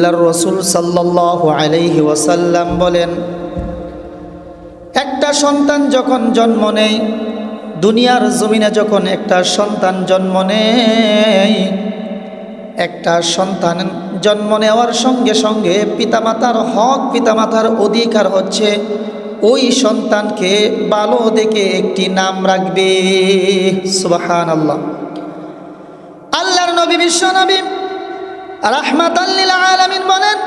আল্লাহর রসুল সাল্লাহ আলাইহি ওয়াসাল্লাম বলেন, একটা সন্তান যখন জন্ম নেয়, দুনিয়ার জমিনে যখন একটা সন্তান জন্ম নেয়, একটা সন্তান জন্ম নেওয়ার সঙ্গে সঙ্গে পিতামাতার হক, পিতামাতার অধিকার হচ্ছে, ওই সন্তানকে ভালো দেখে একটি নাম রাখবে। সুবাহান আল্লাহ আল্লাহর নবী বিশ্ব নবী রাহমাতাল্লিল আলামিন বলেন,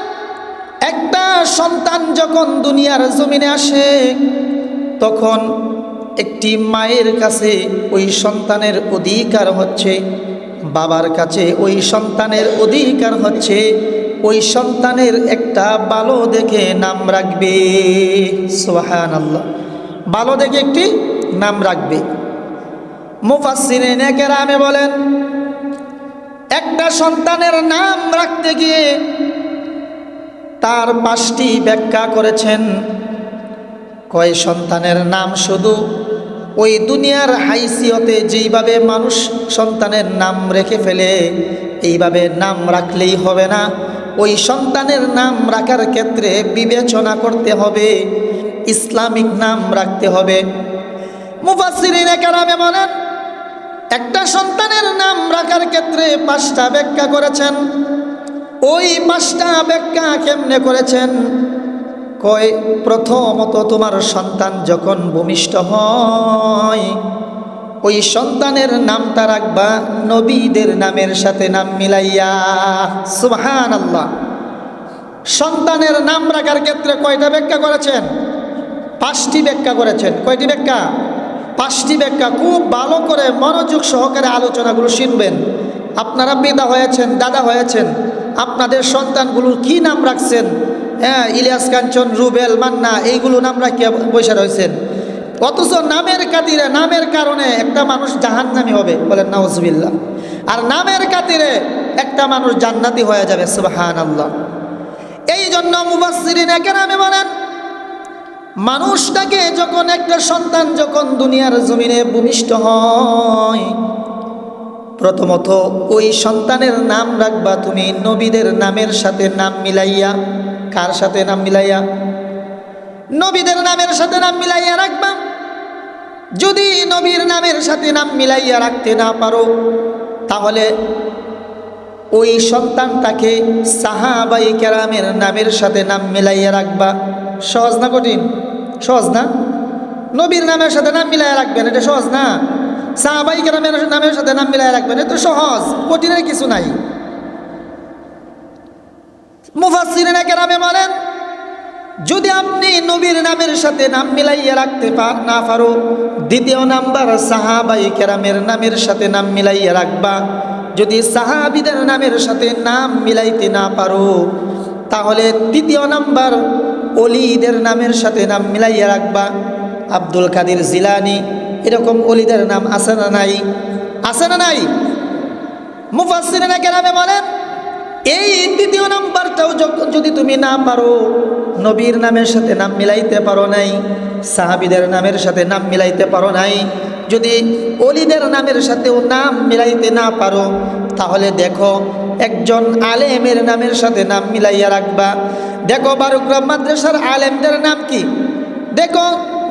একটা সন্তান যখন দুনিয়ার জমিনে আসে, তখন একটি মায়ের কাছে ওই সন্তানের অধিকার হচ্ছে, বাবার কাছে ওই সন্তানের অধিকার হচ্ছে, ওই সন্তানের একটা ভালো দেখে নাম রাখবে সোহান আল্লাহ ভালো দেখে একটি নাম রাখবে। মুফাসিরে নেকেরামে বলেন একটা সন্তানের নাম রাখতে গিয়ে তার পাঁচটি ব্যাখ্যা করেছেন। কয় সন্তানের নাম শুধু? ওই দুনিয়ার হাইসিয়তে যেইভাবে মানুষ সন্তানের নাম রেখে ফেলে, এইভাবে নাম রাখলেই হবে না। ওই সন্তানের নাম রাখার ক্ষেত্রে বিবেচনা করতে হবে, ইসলামিক নাম রাখতে হবে। মুফাসিরিন কারামে বলেন একটা সন্তানের নাম রাখার ক্ষেত্রে পাঁচটা ব্যাখ্যা করেছেন। ওই পাঁচটা ব্যাখ্যা কেমনে করেছেন? কয়, প্রথমত তোমার সন্তান যখন ভূমিষ্ঠ হয়, ওই সন্তানের নামটা রাখবা নবীদের নামের সাথে নাম মিলাইয়া। সুবহান আল্লাহ সন্তানের নাম রাখার ক্ষেত্রে কয়টা ব্যাখ্যা করেছেন? পাঁচটি ব্যাখ্যা করেছেন। কয়টি ব্যাখ্যা? পাঁচটি ব্যাখ্যা খুব ভালো করে মনোযোগ সহকারে আলোচনাগুলো শুনবেন আপনারা পিতা হয়েছেন, দাদা হয়েছেন, আপনাদের সন্তানগুলোর কি নাম রাখছেন? হ্যাঁ ইলিয়াস কাঞ্চন, রুবেল, মান্না, এইগুলো নাম রাখিয়া বসে রয়েছেন। অথচ নামের কাতিরে নামের কারণে একটা মানুষ জাহান্নামি হবে বলেন নাউজবিল্লা আর নামের কাতিরে একটা মানুষ জান্নাতি হয়ে যাবে সুবাহান আল্লাহ এই জন্য মুবাসিরিন একে নামে বলেন মানুষটাকে যখন একটা সন্তান যখন দুনিয়ার জমিনে ভূমিষ্ঠ হয়, প্রথমত ওই সন্তানের নাম রাখবা তুমি, নবীদের নামের সাথে নাম মিলাইয়া। কার সাথে নাম মিলাইয়া? নবীদের নামের সাথে নাম মিলাইয়া রাখবা। যদি নবীর নামের সাথে নাম মিলাইয়া রাখতে না পারো, তাহলে ওই সন্তানটাকে সাহাবাই কেরামের নামের সাথে নাম মিলাইয়া রাখবা। সহজ না কঠিন? সহজ না? নবীর নামের সাথে নাম মিলাইয়া রাখবেন, এটা সহজ না? সাহাবাই কেরামের নামের সাথে নাম মিলাইয়া রাখবেন, এটা সহজ, কঠিনের কিছু নাই। মুফাসিরিনা কেরামে বলেন, যদি আপনি নবীর নামের সাথে নাম মিলাইয়া রাখতে পার না পারো দ্বিতীয় নাম্বার সাহাবাই কেরামের নামের সাথে নাম মিলাইয়া রাখবা। যদি সাহাবিদের নামের সাথে নাম মিলাইতে না পারো, তাহলে তৃতীয় নাম্বার অলিদের নামের সাথে নাম মিলাইয়া রাখবা। আব্দুল কাদির জিলানি, এরকম অলিদের নাম আছে না নাই? আছে না নাই? মুফাসিনা কেরামে বলেন, এই দ্বিতীয় নাম্বারটাও যখন যদি তুমি না পারো, নবীর নামের সাথে নাম মিলাইতে পারো নাই, সাহাবিদের নামের সাথে নাম মিলাইতে পারো নাই, যদি অলিদের নামের সাথেও নাম মিলাইতে না পারো, তাহলে দেখো একজন আলেমের নামের সাথে নাম মিলাইয়া রাখবা। দেখো বারুগ্রাম মাদ্রাসার আলেমদের নাম কি? দেখো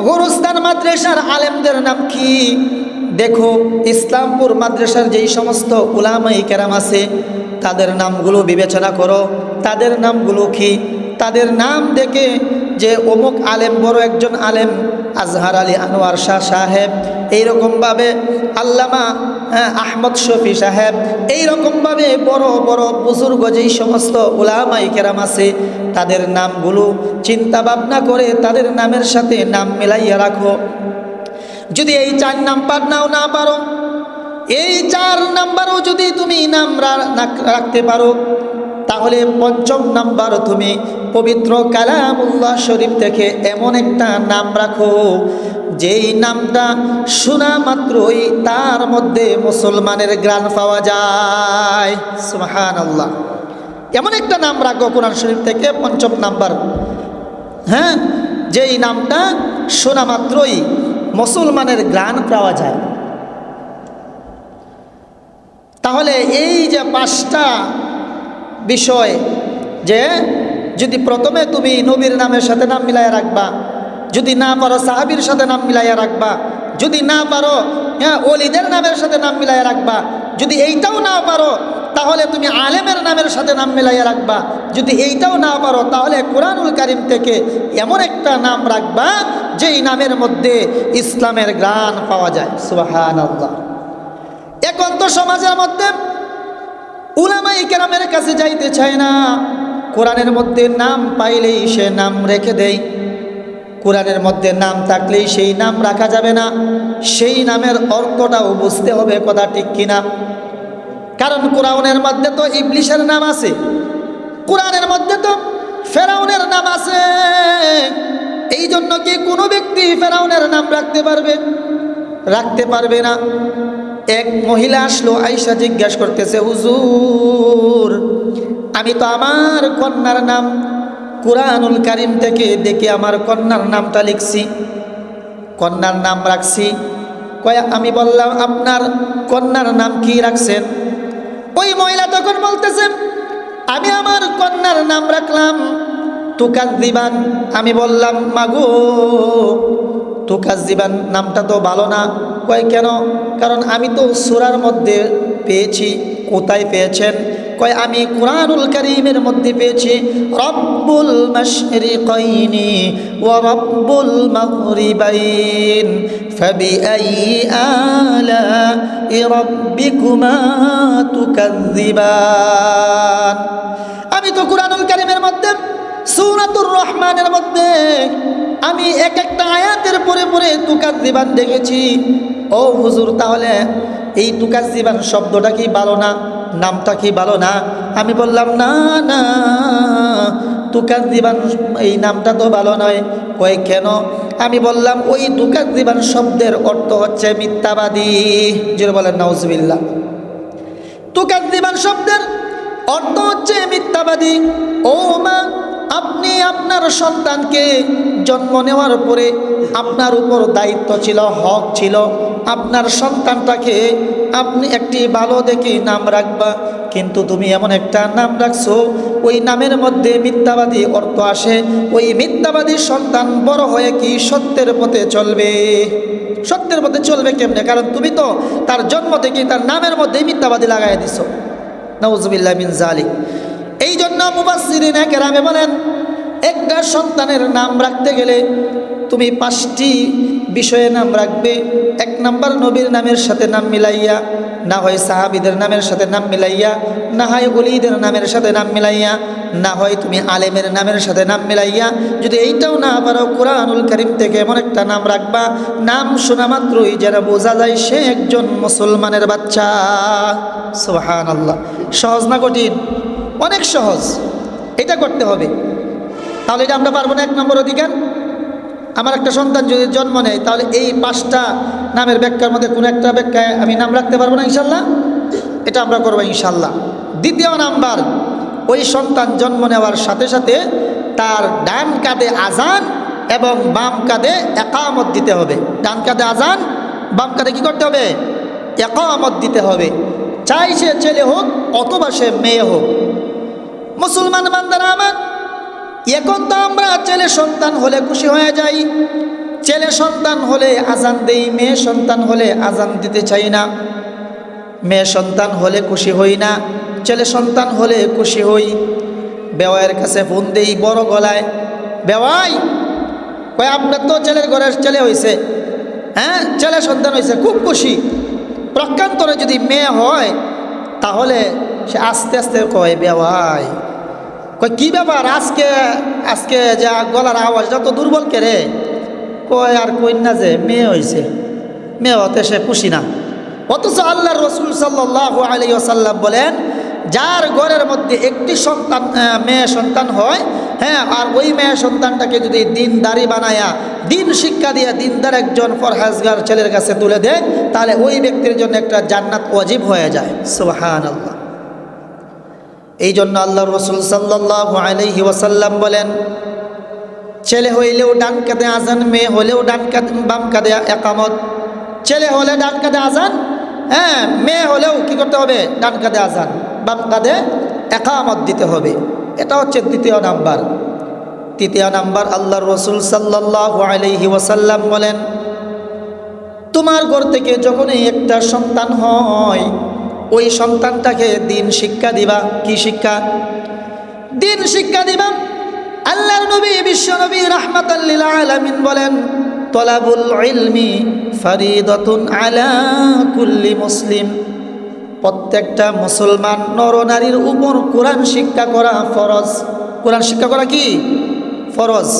গুরুস্তান মাদ্রাসার আলেমদের নাম কি? দেখো ইসলামপুর মাদ্রাসার যেই সমস্ত উলামাই কেরাম আছে তাদের নামগুলো বিবেচনা করো। তাদের নামগুলো কি? তাদের নাম দেখে যে অমুক আলেম বড় একজন আলেম আজহার আলী আনোয়ার শাহ সাহেব এইরকমভাবে আল্লামা হ্যাঁ, আহমদ শফি সাহেব এইরকমভাবে বড় বড় বুজুর্গ যেই সমস্ত উলামাই কেরাম আছে তাদের নামগুলো চিন্তা ভাবনা করে তাদের নামের সাথে নাম মিলাইয়া রাখো। যদি এই চার নাম্বার নাও না পারো এই চার নাম্বারও যদি তুমি নাম রাখতে পারো, তাহলে পঞ্চম নাম্বার তুমি পবিত্র কালামুল্লাহ শরীফ থেকে এমন একটা নাম রাখো, যেই নামটা শোনা মাত্রই তার মধ্যে মুসলমানের গ্রান পাওয়া যায়। সুহান আল্লাহ এমন একটা নাম রাখো কোরআন শরীফ থেকে পঞ্চম নাম্বার। হ্যাঁ যেই নামটা শোনা মাত্রই মুসলমানের গ্রাণ পাওয়া যায়। তাহলে এই যে পাঁচটা বিষয় যে যদি প্রথমে তুমি নবীর নামের সাথে নাম মিলাইয়া রাখবা, যদি না পারো সাহাবির সাথে নাম মিলাইয়া রাখবা, যদি না পারো হ্যাঁ অলিদের নামের সাথে নাম মিলাইয়া রাখবা, যদি এইটাও না পারো, তাহলে তুমি আলেমের নামের সাথে নাম মিলাইয়া রাখবা, যদি এইটাও না পারো, তাহলে কোরআনুল কারিম থেকে এমন একটা নাম রাখবা, যেই নামের মধ্যে ইসলামের গ্রাণ পাওয়া যায়। সুবাহান আল্লাহ এখন তো সমাজের মধ্যে উলামাই কেরামের কাছে যাইতে চায় না। কোরআনের মধ্যে নাম পাইলেই সে নাম রেখে দেয়। কোরআনের মধ্যে নাম থাকলেই সেই নাম রাখা যাবে না। সেই নামের অর্থটাও বুঝতে হবে কথা ঠিক কিনা। কারণ কোরআনের মধ্যে তো ইবলিশের নাম আছে। কোরআনের মধ্যে তো ফেরাউনের নাম আছে। এই জন্য কি কোনো ব্যক্তি ফেরাউনের নাম রাখতে পারবে? রাখতে পারবে না। এক মহিলা আসলো আইসা জিজ্ঞাসা করতেছে, হুজুর, আমি তো আমার কন্যার নাম কোরআনুল কারিম থেকে দেখে আমার কন্যার নামটা লিখছি। কন্যার নাম রাখছি। কয়া, আমি বললাম, আপনার কন্যার নাম কি রাখছেন? ওই মহিলা তখন বলতেছেন আমি আমার কন্যার নাম রাখলাম তুকাজ দিবান আমি বললাম, মাগো তুকাজ দিবান নামটা তো ভালো না। কয়, কেন? কারণ আমি তো সুরার মধ্যে পেয়েছি, কোথায় পেয়েছেন? কয়, আমি কোরআনুল করিমের মধ্যে পেয়েছি, রব্বুল মাশরিকাইনি ওয়া রব্বুল মাগরিবাইন। ফাবিআই আলাই রাব্বিকুমা তুকাযযিবান। আমি তো কোরআনুল কারিমের মধ্যে, সূরাতুর রহমানের মধ্যে আমি এক একটা আয়াতের পরে পরে তুকাজ দিবান দেখেছি। ও হুজুর, তাহলে এই তুকাজ দিবান শব্দটা কি ভালো না? নামটা কি ভালো না? আমি বললাম, না না তুকাজ দিবান এই নামটা তো ভালো নয়। কয়, কেন? আমি বললাম, ওই তুকাজ দিবান শব্দের অর্থ হচ্ছে মিথ্যাবাদী। যেটা বলেন নাউজবিল্লা তুকাজ দিবান শব্দের অর্থ হচ্ছে মিথ্যাবাদী। ও মা আপনি আপনার সন্তানকে জন্ম নেওয়ার পরে আপনার উপর দায়িত্ব ছিল, হক ছিল। আপনার সন্তানটাকে আপনি একটি ভালো দেখে নাম রাখবা। কিন্তু তুমি এমন একটা নাম রাখছো, ওই নামের মধ্যে মিথ্যাবাদী অর্থ আসে। ওই মিথ্যাবাদী সন্তান বড় হয়ে কি সত্যের পথে চলবে? সত্যের পথে চলবে কেমনে? কারণ তুমি তো তার জন্ম থেকে তার নামের মধ্যেই মিথ্যাবাদী লাগাই দিছো। নওয়াজবিল্লা মিন জালিক জন্য মুবাসিরিন কেরামে বলেন, একটা সন্তানের নাম রাখতে গেলে তুমি পাঁচটি বিষয়ে নাম রাখবে। এক নাম্বার, নবীর নামের সাথে নাম মিলাইয়া, না হয় সাহাবিদের নামের সাথে নাম মিলাইয়া, না হয় অলিদের নামের সাথে নাম মিলাইয়া, না হয় তুমি আলেমের নামের সাথে নাম মিলাইয়া। যদি এইটাও না পারো, কোরআনুল করিম থেকে এমন একটা নাম রাখবা। নাম শোনা মাত্রই যেন বোঝা যায় সে একজন মুসলমানের বাচ্চা। সোহান আল্লাহ সহজ না কঠিন? অনেক সহজ। এটা করতে হবে। তাহলে এটা আমরা পারব না এক নম্বর অধিকার। আমার একটা সন্তান যদি জন্ম নেয়, তাহলে এই পাঁচটা নামের ব্যাখ্যার মধ্যে কোনো একটা ব্যাখ্যায় আমি নাম রাখতে পারব না ইনশাল্লাহ। এটা আমরা করব ইনশাল্লাহ। দ্বিতীয় নাম্বার, ওই সন্তান জন্ম নেওয়ার সাথে সাথে তার ডান কাঁধে আজান এবং বাম কাঁধে একামত দিতে হবে। ডান কাঁধে আজান বাম কাঁধে কী করতে হবে? একামত দিতে হবে। চাই সে ছেলে হোক অথবা সে মেয়ে হোক। মুসলমান বান্দারা আমার এখন তো আমরা ছেলে সন্তান হলে খুশি হয়ে যাই। ছেলে সন্তান হলে আজান দেই, মেয়ে সন্তান হলে আজান দিতে চাই না। মেয়ে সন্তান হলে খুশি হই না, ছেলে সন্তান হলে খুশি হই। বেওয়াইয়ের কাছে ফোন দেই বড় গলায়, বেওয়াই, কয় আপনার তো ছেলের ঘরের ছেলে হয়েছে হ্যাঁ ছেলে সন্তান হয়েছে খুব খুশি। প্রকান্তরে যদি মেয়ে হয়, তাহলে সে আস্তে আস্তে কয়, বেওয়াই কয়, কী ব্যাপার? আজকে আজকে যা গলার আওয়াজটা তো দুর্বল কে রে? কয়, আর না যে, মেয়ে হয়েছে মেয়ে হতে সে খুশি না। অথচ আল্লাহ রসুল সাল্লাহ আলী আসাল্লাম বলেন, যার ঘরের মধ্যে একটি সন্তান মেয়ে সন্তান হয় হ্যাঁ আর ওই মেয়ে সন্তানটাকে যদি দিন দাড়ি বানায়া, দিন শিক্ষা দিয়ে দিনদার একজন ফরহাজগার ছেলের কাছে তুলে দেয়, তাহলে ওই ব্যক্তির জন্য একটা জান্নাত অজীব হয়ে যায়। সুবহান আল্লাহ এই জন্য আল্লাহ রসুল সাল্লাহ আলহি ওয়াসাল্লাম বলেন, ছেলে হইলেও ডান কাঁধে আজান মেয়ে হলেও ডান কাঁধে, বাম কাঁধে একামত। ছেলে হলে ডান কাঁধে আজান হ্যাঁ মেয়ে হলেও কি করতে হবে? ডান কাঁধে আজান বাম কাঁধে একামত দিতে হবে। এটা হচ্ছে দ্বিতীয় নাম্বার। তৃতীয় নাম্বার, আল্লাহর রসুল সাল্লাহ আলহি ওয়াসাল্লাম বলেন, তোমার ঘর থেকে যখনই একটা সন্তান হয় ওই সন্তানটাকে দিন শিক্ষা দিবা, কি শিক্ষা? দিন শিক্ষা দিবা। আল্লাহর নবী, বিশ্ব নবী রাহমাতাল্লিল আলামিন বলেন, তলাবুল ইলমি ফারিদাতুন আলা কুল্লি মুসলিম। প্রত্যেকটা মুসলমান নরনারীর উপর কোরআন শিক্ষা করা ফরজ। কোরআন শিক্ষা করা কি? ফরজ।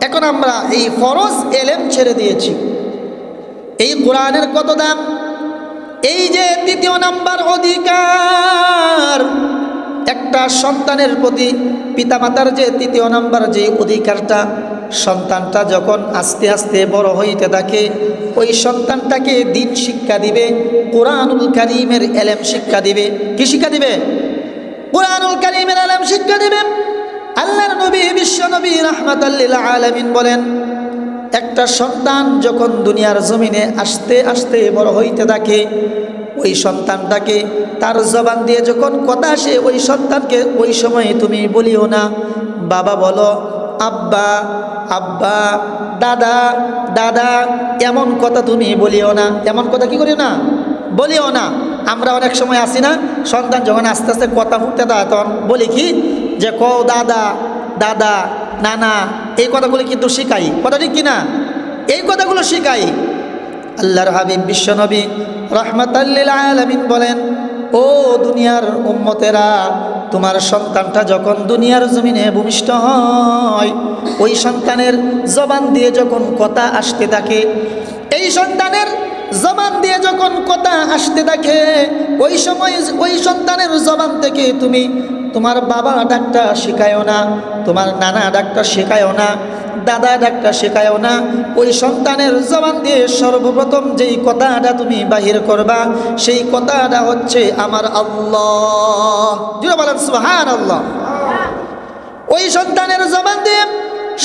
এখন আমরা এই ফরজ এলেম ছেড়ে দিয়েছি। এই কোরআনের কত দাম? এই যে দ্বিতীয় নাম্বার অধিকার, একটা সন্তানের প্রতি পিতামাতার যে তৃতীয় নাম্বার যে অধিকারটা, সন্তানটা যখন আস্তে আস্তে বড় হইতে থাকে, ওই সন্তানটাকে দিন শিক্ষা দিবে, কোরআনুল কারিমের এলেম শিক্ষা দিবে। কি শিক্ষা দিবে? কোরআনুল কারিমের এলেম শিক্ষা দিবে। আল্লাহর নবী, বিশ্ব নবী রহমাতাল্লিল আলামিন বলেন একটা সন্তান যখন দুনিয়ার জমিনে আসতে আসতে বড় হইতে থাকে, ওই সন্তানটাকে তার জবান দিয়ে যখন কথা আসে, ওই সন্তানকে ওই সময় তুমি বলিও না, বাবা বলো, আব্বা আব্বা, দাদা দাদা, এমন কথা তুমি বলিও না। এমন কথা কি করিও না? বলিও না। আমরা অনেক সময় আসি না, সন্তান যখন আস্তে আস্তে কথা ফুটতে দেয় তখন বলি কি যে ক দাদা দাদা নানা এই কথাগুলো কিন্তু শিখাই। কথা ঠিক কিনা? এই কথাগুলো শিখাই। আল্লাহর হাবিব বিশ্বনবী রহমতাল্লিল আলমিন বলেন, ও দুনিয়ার উম্মতেরা, তোমার সন্তানটা যখন দুনিয়ার জমিনে ভূমিষ্ঠ হয়, ওই সন্তানের জবান দিয়ে যখন কথা আসতে থাকে, এই সন্তানের জবান দিয়ে যখন কথা আসতে থাকে, ওই সময়, ওই সন্তানের জবান থেকে তুমি তোমার বাবা ডাক্তার শেখায়ও না, তোমার নানা ডাক্তার শেখায়ও না, দাদা ডাক্তার শেখায়ও না, ওই সন্তানের জবান দিয়ে সর্বপ্রথম যেই কথাটা তুমি বাহির করবা, সেই কথাটা হচ্ছে আমার আল্লাহ। আল্লাহ ওই সন্তানের জবান দিয়ে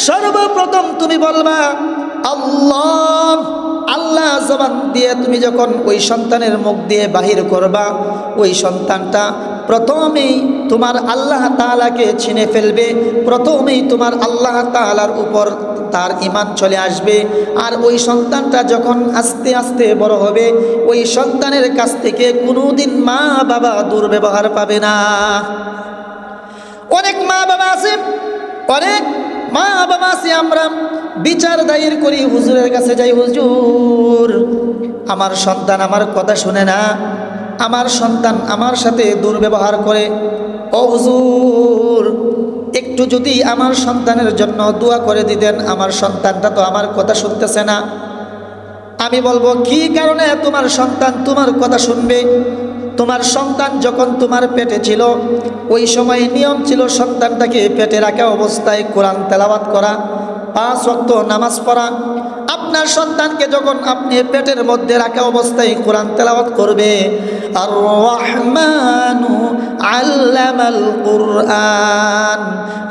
সর্বপ্রথম তুমি বলবা, আল্লাহ। আল্লাহ জবান দিয়ে তুমি যখন ওই সন্তানের মুখ দিয়ে বাহির করবা, ওই সন্তানটা প্রথমেই তোমার আল্লাহ তালাকে ছিনে ফেলবে, প্রথমেই তোমার আল্লাহ তালার উপর তার ইমান চলে আসবে। আর ওই সন্তানটা যখন আস্তে আস্তে বড় হবে, ওই সন্তানের কাছ থেকে কোনোদিন মা বাবা দুর্ব্যবহার পাবে না। অনেক মা বাবা আছে, অনেক মা বাবা আছে আমরা বিচার দায়ের করি, হুজুরের কাছে যাই, হুজুর, আমার সন্তান আমার কথা শুনে না, আমার সন্তান আমার সাথে দুর্ব্যবহার করে। ও হুজুর, একটু যদি আমার সন্তানের জন্য দোয়া করে দিতেন, আমার সন্তানটা তো আমার কথা শুনতেছে না। আমি বলব, কি কারণে তোমার সন্তান তোমার কথা শুনবে? তোমার সন্তান যখন তোমার পেটে ছিল, ওই সময় নিয়ম ছিল সন্তানটাকে পেটে রাখা অবস্থায় কোরআন তেলাবাত করা, পাঁচ রক্ত নামাজ পড়া। আপনার সন্তানকে যখন আপনি পেটের মধ্যে রাখা অবস্থায় কোরআন তেলাওয়াত করবে আর আল্লামাল কুরআন,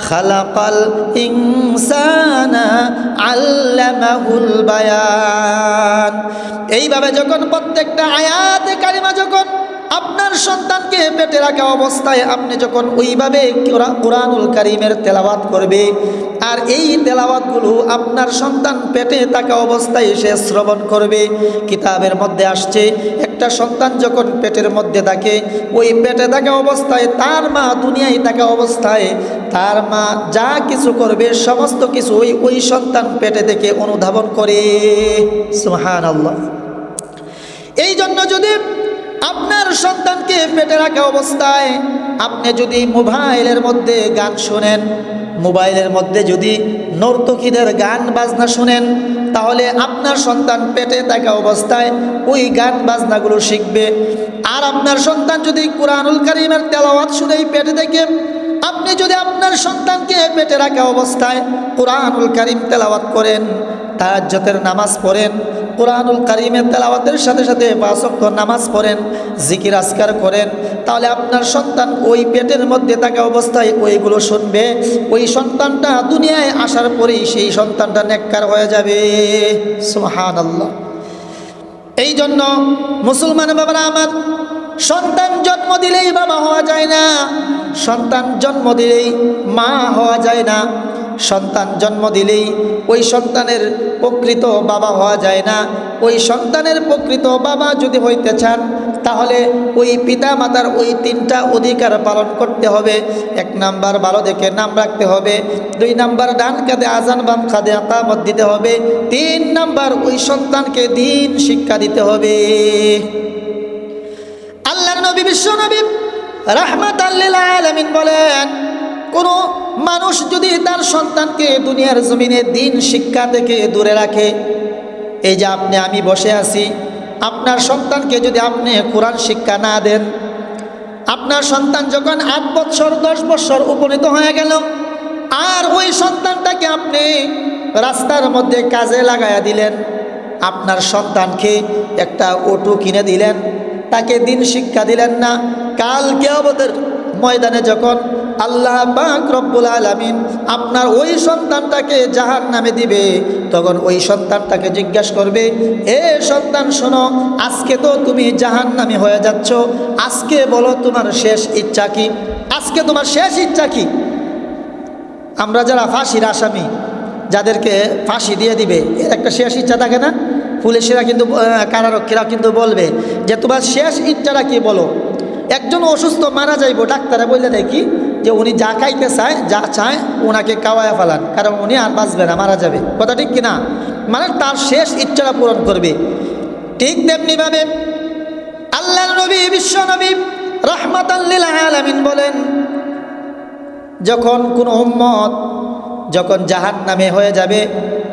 খালাকাল ইনসানা আল্লামাহুল বায়ান। এইভাবে যখন প্রত্যেকটা আয়াতে কারিমা যখন আপনার সন্তানকে পেটে রাখা অবস্থায় আপনি যখন ওইভাবে কোরআনুল কারিমের তেলাওয়াত করবে, আর এই তেলাওয়াতগুলো আপনার সন্তান পেটে থাকা অবস্থায় সে শ্রবণ করবে, কিতাবের মধ্যে আসছে, একটা সন্তান যখন পেটের মধ্যে থাকে, ওই পেটে থাকা অবস্থায়, তার মা দুনিয়ায় থাকা অবস্থায়, তার মা যা কিছু করবে, সমস্ত কিছু ওই ওই সন্তান পেটে থেকে অনুধাবন করে। সুহান আল্লাহ এই জন্য যদি আপনার সন্তানকে পেটে রাখা অবস্থায় আপনি যদি মোবাইলের মধ্যে গান শোনেন, মোবাইলের মধ্যে যদি নর্তকীদের গান বাজনা শোনেন, তাহলে আপনার সন্তান পেটে থাকা অবস্থায় ওই গান বাজনাগুলো শিখবে। আর আপনার সন্তান যদি কোরআনুল কারিমের তেলাওয়াত শুনেই পেটে থেকে আপনি যদি আপনার সন্তানকে পেটে রাখা অবস্থায় কোরআনুল কারিম তেলাওয়াত করেন তাহাজ্জতের নামাজ পড়েন, কোরআনুল কারিমের তেলাওয়াতের সাথে সাথে পাঁচক্ত নামাজ পড়েন, জিকির আসকার করেন, তাহলে আপনার সন্তান ওই পেটের মধ্যে থাকা অবস্থায় ওইগুলো শুনবে, ওই সন্তানটা দুনিয়ায় আসার পরেই সেই সন্তানটা নেককার হয়ে যাবে। সুহান আল্লাহ এই জন্য মুসলমান বাবারা আমার সন্তান জন্ম দিলেই বাবা হওয়া যায় না। সন্তান জন্ম দিলেই মা হওয়া যায় না। সন্তান জন্ম দিলেই ওই সন্তানের প্রকৃত বাবা হওয়া যায় না। ওই সন্তানের প্রকৃত বাবা যদি হইতে চান, তাহলে ওই পিতা মাতার ওই তিনটা অধিকার পালন করতে হবে। এক নাম্বার ভালো দেখে নাম রাখতে হবে। দুই নাম্বার ডান কাঁধে আজান, বাম কাঁধে আতামত দিতে হবে। তিন নাম্বার ওই সন্তানকে দিন শিক্ষা দিতে হবে। আল্লাহর নবী বিশ্ব নবী রাহমাত আলমিন বলেন, কোনো মানুষ যদি তার সন্তানকে দুনিয়ার জমিনে দিন শিক্ষা থেকে দূরে রাখে, এই যে আপনি, আমি বসে আছি, আপনার সন্তানকে যদি আপনি কোরআন শিক্ষা না দেন, আপনার সন্তান যখন আট বছর, দশ বছর উপনীত হয়ে গেল, আর ওই সন্তানটাকে আপনি রাস্তার মধ্যে কাজে লাগাইয়া দিলেন, আপনার সন্তানকে একটা অটো কিনে দিলেন তাকে দিন শিক্ষা দিলেন না। কাল কেয়াবতের ময়দানে যখন আল্লাহ পাক রব্বুল আলামিন আপনার ওই সন্তানটাকে জাহান নামে দিবে, তখন ওই সন্তানটাকে জিজ্ঞাসা করবে, এ সন্তান, শোনো, আজকে তো তুমি জাহান নামে হয়ে যাচ্ছ। আজকে বলো তোমার শেষ ইচ্ছা কি? আজকে তোমার শেষ ইচ্ছা কি? আমরা যারা ফাঁসির আসামি, যাদেরকে ফাঁসি দিয়ে দিবে, এর একটা শেষ ইচ্ছা থাকে না? পুলিশেরা কিন্তু কারারক্ষীরা কিন্তু বলবে যে তোমার শেষ ইচ্ছাটা কি বলো? একজন অসুস্থ মারা যাইব, ডাক্তারে বললে কি? যে উনি যা খাইতে চায়, যা চায় ওনাকে কাওয়ায় ফেলান, কারণ উনি আর বাঁচবে না, মারা যাবে। কথা ঠিক কিনা? মানে তার শেষ ইচ্ছাটা পূরণ করবে। ঠিক তেমনিভাবে আল্লাহ নবী, বিশ্ব নবী রহমত আলমিন বলেন, যখন কোনো উম্মত যখন জাহান নামে হয়ে যাবে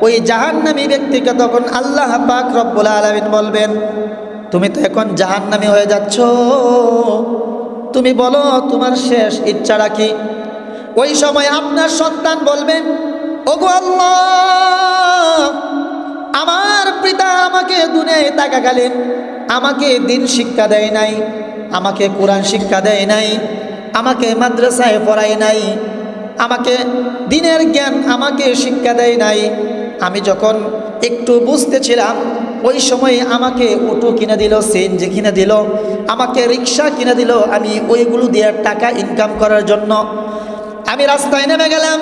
ওই জাহান নামী ব্যক্তিকে তখন আল্লাহ পাক রব্বুল আলমিন বলবেন, তুমি তো এখন জাহান নামে হয়ে যাচ্ছ। তুমি বলো, তোমার শেষ ইচ্ছা রাখি ওই সময় আপনার সন্তান বলবেন ওগো আল্লাহ, আমার পিতা আমাকে দুনিয়ায় থাকাকালীন আমাকে দিন শিক্ষা দেয় নাই, আমাকে কোরআন শিক্ষা দেয় নাই, আমাকে মাদ্রাসায় পড়ায় নাই, আমাকে দিনের জ্ঞান আমাকে শিক্ষা দেয় নাই আমি যখন একটু বুঝতেছিলাম, ওই সময় আমাকে অটো কিনে দিল, সিএনজি কিনে দিল, আমাকে রিক্সা কিনে দিল, আমি ওইগুলো দিয়ে টাকা ইনকাম করার জন্য। আমি রাস্তায় নেমে গেলাম,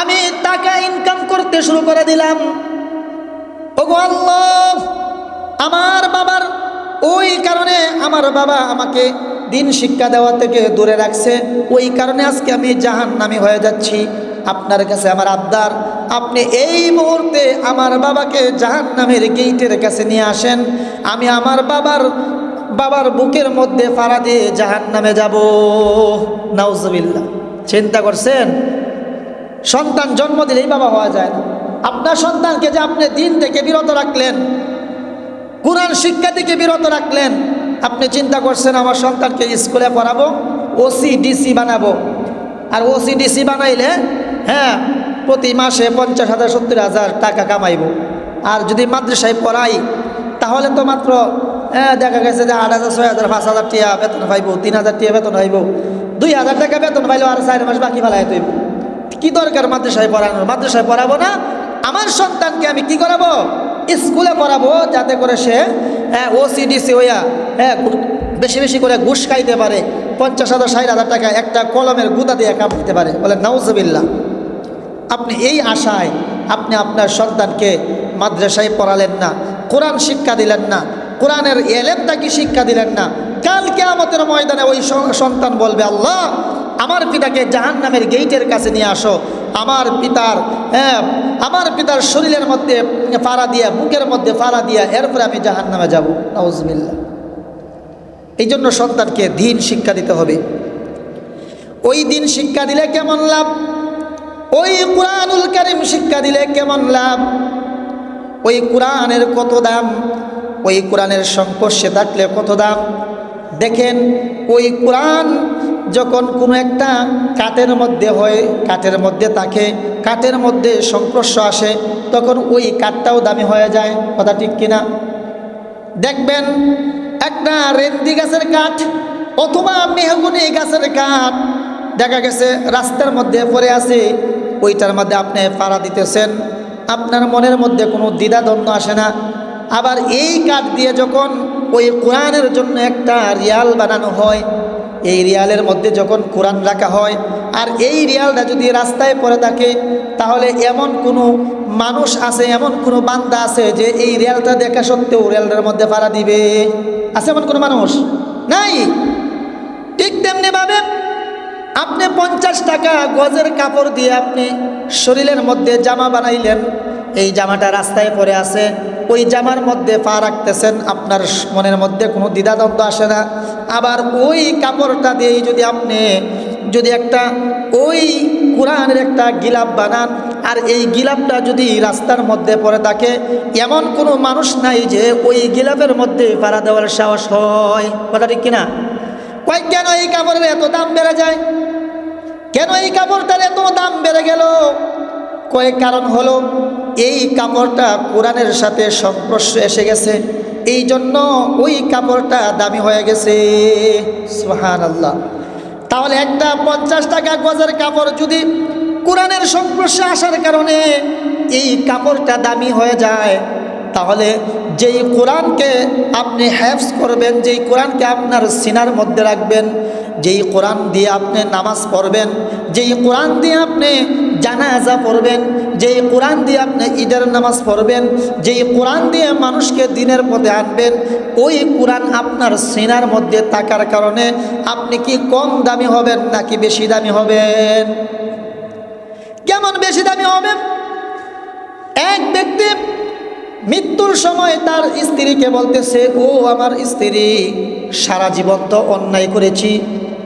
আমি টাকা ইনকাম করতে শুরু করে দিলাম। ওগো আল্লাহ, আমার বাবার, ওই কারণে আমার বাবা আমাকে দিন শিক্ষা দেওয়া থেকে দূরে রাখছে। ওই কারণে আজকে আমি জাহান নামি হয়ে যাচ্ছি। আপনার কাছে আমার আবদার, আপনি এই মুহূর্তে আমার বাবাকে জাহান নামের গেইটের কাছে নিয়ে আসেন। আমি আমার বাবার বাবার বুকের মধ্যে ফাড়া দিয়ে জাহান নামে যাব। নাউজবিল্লা চিন্তা করছেন? সন্তান জন্ম দিলেই বাবা হওয়া যায় না। আপনার সন্তানকে যে আপনি দিন থেকে বিরত রাখলেন, কোরআন শিক্ষা থেকে বিরত রাখলেন, আপনি চিন্তা করছেন, আমার সন্তানকে স্কুলে পড়াবো, ওসি ডিসি বানাবো। আর ওসি ডিসি বানাইলে হ্যাঁ প্রতি মাসে পঞ্চাশ হাজার, সত্তর হাজার টাকা কামাইব। আর যদি মাদ্রাসায় পড়াই, তাহলে তো মাত্র হ্যাঁ দেখা গেছে যে আট হাজার, ছয় হাজার, পাঁচ হাজার টিয়া বেতন পাইব, তিন হাজার টিয়া বেতন পাইব। দুই হাজার টাকা বেতন পাইলেও আর চার মাস বাকি ফেলাই তুইব। কি দরকার মাদ্রাসায় পড়ানোর? মাদ্রাসায় পড়াবো না? আমার সন্তানকে আমি কি করাবো? স্কুলে পড়াবো, যাতে করে সে হ্যাঁ ওসিডিসি হইয়া হ্যাঁ বেশি বেশি করে ঘুষ খাইতে পারে। পঞ্চাশ হাজার, ষাট হাজার টাকা একটা কলমের গুদা দিয়ে কাম দিতে পারে। বলে নাউজবিল্লা আপনি এই আশায় আপনি আপনার সন্তানকে মাদ্রাসায় পড়ালেন না, কোরআন শিক্ষা দিলেন না, কোরআনের এলেমটা কি শিক্ষা দিলেন না কালকে আমাদের ময়দানে ওই সন্তান বলবে, আল্লাহ, আমার পিতাকে জাহান নামের গেইটের কাছে নিয়ে আসো। আমার পিতার হ্যাঁ আমার পিতার শরীরের মধ্যে ফাড়া দিয়া, বুকের মধ্যে ফাড়া দিয়া এরপরে আমি জাহান নামে যাব। নওয়াজবিল্লা এই জন্য সন্তানকে দিন শিক্ষা দিতে হবে। ওই দিন শিক্ষা দিলে কেমন লাভ? ওই কোরআনুল কারিম শিক্ষা দিলে কেমন লাভ? ওই কোরআনের কত দাম? ওই কোরআনের সংস্পর্শে থাকলে কত দাম? দেখেন, ওই কোরআন যখন কোনো একটা কাঠের মধ্যে হয়, কাঠের মধ্যে থাকে, কাঠের মধ্যে সংস্পর্শ আসে, তখন ওই কাঠটাও দামি হয়ে যায়। কথা ঠিক কিনা? দেখবেন, একটা রেন্দি গাছের কাঠ অথবা মেহগুনি গাছের কাঠ দেখা গেছে, রাস্তার মধ্যে পড়ে আছে, ওইটার মধ্যে আপনি পাড়া দিতেছেন। আপনার মনের মধ্যে কোনো দ্বিধাদ্বন্দ্ব আসে না। আবার এই কাঠ দিয়ে যখন ওই কোরআনের জন্য একটা রিয়াল বানানো হয়, এই রিয়ালের মধ্যে যখন কোরআন রাখা হয়, আর এই রিয়ালটা যদি রাস্তায় পড়ে থাকে, তাহলে এমন কোনো মানুষ আছে, এমন কোনো বান্দা আছে যে এই রিয়ালটা দেখা সত্ত্বেও রিয়ালটার মধ্যে ভাড়া দিবে। আছে এমন কোনো মানুষ? নাই? ঠিক তেমনি ভাবে আপনি পঞ্চাশ টাকা গজের কাপড় দিয়ে আপনি শরীরের মধ্যে জামা বানাইলেন, এই জামাটা রাস্তায় পরে আছে, ওই জামার মধ্যে পা রাখতেছেন, আপনার মনের মধ্যে কোনো দ্বিধাদ্বন্দ্ব আসে না। আবার ওই কাপড়টা দিয়েই যদি আপনি, যদি একটা ওই কোরআনের একটা গিলাপ বানান, আর এই গিলাপটা যদি রাস্তার মধ্যে পড়ে থাকে, এমন কোনো মানুষ নাই যে ওই গিলাপের মধ্যে পাড়া দেওয়ার সাহস হয়। কথা ঠিক কিনা? কয়, কেন এই কাপড়ের এত দাম বেড়ে যায়? কেন এই কাপড়টার এত দাম বেড়ে গেল? কয়েক কারণ হলো, এই কাপড়টা কোরআনের সাথে সংস্পর্শে এসে গেছে। এই জন্য ওই কাপড়টা দামি হয়ে গেছে। সোহান আল্লাহ তাহলে একটা পঞ্চাশ টাকা গজের কাপড় যদি কোরআনের সংস্পর্শে আসার কারণে এই কাপড়টা দামি হয়ে যায় তাহলে যেই কোরআনকে আপনি হ্যাফস করবেন, যেই কোরআনকে আপনার সিনার মধ্যে রাখবেন, যেই কোরআন দিয়ে আপনি নামাজ পড়বেন, যেই কোরআন দিয়ে আপনি জানাজা পড়বেন, যেই কোরআন দিয়ে আপনি ঈদের নামাজ পড়বেন, যেই কোরআন দিয়ে মানুষকে দিনের পথে আনবেন, ওই কোরআন আপনার সিনার মধ্যে থাকার কারণে আপনি কি কম দামি হবেন নাকি বেশি দামি হবেন? কেমন বেশি দামি হবেন? এক ব্যক্তি মৃত্যুর সময় তার স্ত্রীকে বলতেছে, ও আমার স্ত্রী, সারা জীবন তো অন্যায় করেছি,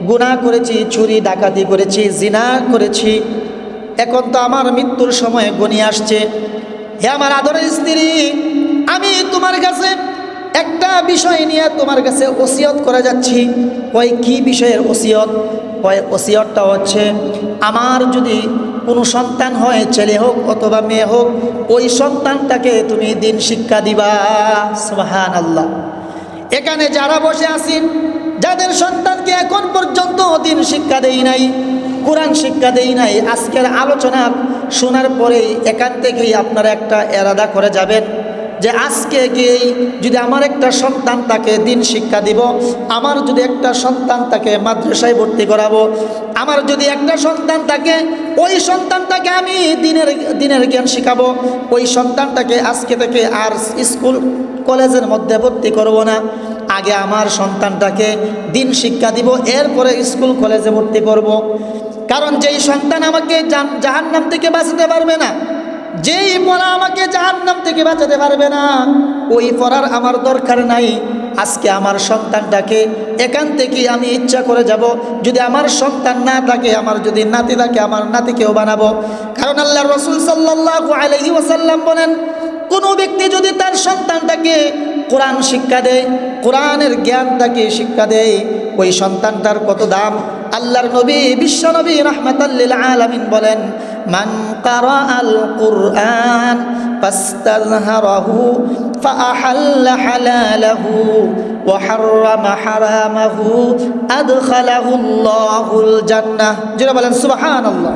গুনাহ করেছি, চুরি, ডাকাতি করেছি, জিনা করেছি। এখন তো আমার মৃত্যুর সময় গনি আসছে। হে আমার আদরের স্ত্রী, আমি তোমার কাছে একটা বিষয় নিয়ে তোমার কাছে ওসিয়ত করা যাচ্ছি। ওই কি বিষয়ের ওসিয়ত? ওসিয়তটা হচ্ছে, আমার যদি কোনো সন্তান হয়, ছেলে হোক অথবা মেয়ে হোক, ওই সন্তানটাকে তুমি দিন শিক্ষা দিবা। সোহান আল্লাহ এখানে যারা বসে আছেন, যাদের সন্তানকে এখন পর্যন্ত দিন শিক্ষা দেই নাই, কোরআন শিক্ষা দেই নাই, আজকের আলোচনা শোনার পরেই এখান থেকেই আপনারা একটা এরাদা করে যাবেন। যে আজকে গিয়েই যদি আমার একটা সন্তান তাকে দিন শিক্ষা দিব, আমার যদি একটা সন্তান তাকে মাদ্রাসায় ভর্তি করাবো, আমার যদি একটা সন্তান তাকে, ওই সন্তানটাকে আমি দিনের দিনের জ্ঞান শিখাবো, ওই সন্তানটাকে আজকে থেকে আর স্কুল, কলেজের মধ্যে ভর্তি করব না আগে আমার সন্তানটাকে দিন শিক্ষা দিব, এরপরে স্কুল, কলেজে ভর্তি করব। কারণ যেই সন্তান আমাকে জাহান নাম থেকে বাঁচাতে পারবে না যেই পড়া আমাকে জাহান নাম থেকে বাঁচাতে পারবে না, ওই পড়ার আমার দরকার নাই। আজকে আমার সন্তানটাকে এখান থেকে আমি ইচ্ছা করে যাব। যদি আমার সন্তান না থাকে, আমার যদি নাতি থাকে, আমার নাতিকেও বানাবো। কারণ আল্লাহ রসুল সাল্লাহ আলহি ওসাল্লাম বলেন, কোনো ব্যক্তি যদি তার সন্তানটাকে কোরআন শিক্ষা দেয়, কোরআনের জ্ঞান তাকে শিক্ষা দেয় ওই সন্তানটার কত দাম আল্লাহর নবী বিশ্ব নবী রহমতাল্লিল আলমিন বলেন মান কারা আল কুরআন ফাস্তাযহারাহু فأحل حلاله وحرم حرامه أدخله الله الجنة جرى بلن سبحان الله